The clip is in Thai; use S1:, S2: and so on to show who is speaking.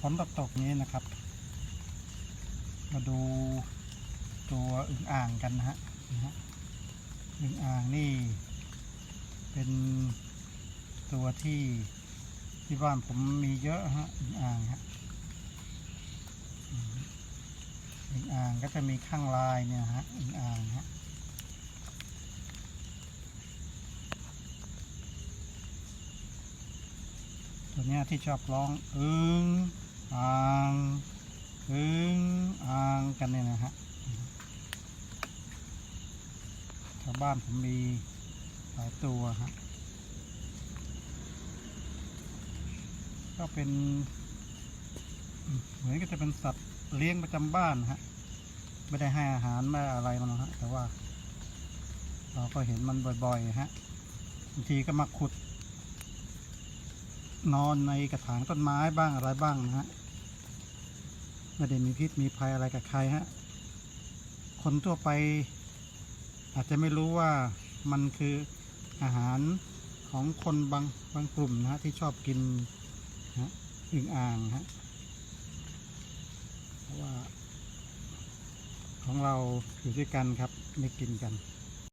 S1: ฝนตกตกๆนี้นะครับ มาดูตัวอึ่งอ่างกันนะฮะอึ่งอ่างนี่ เป็นตัวที่ที่บ้านผมมีเยอะฮะอึ่งอ่างฮะอึ่งอ่างก็จะมีข้างลายเนี่ยฮะอึ่งอ่างฮะตัวเนี้ยที่ชอบร้องอึ้งอ่าง กันเนี่ยนะฮะชาวบ้านผมมีหลายตัวฮะก็เป็นเหมือนก็จะเป็นสัตว์เลี้ยงประจำบ้านฮะไม่ได้ให้อาหารไม่อะไรมันหรอกฮะแต่ว่า เราก็เห็นมันบ่อยๆฮะบางทีก็มาขุด นอนในกระถางต้นไม้บ้างอะไรบ้างนะฮะ ไม่ได้มีพิษมีภัยอะไรกับใครฮะ คนทั่วไป อาจจะไม่รู้ว่ามันคืออาหารของคนบางบางกลุ่มนะฮะที่ชอบกินนะฮะอึ่งอ่างฮะเพราะว่า ของเราอยู่ด้วยกันครับไม่กินกัน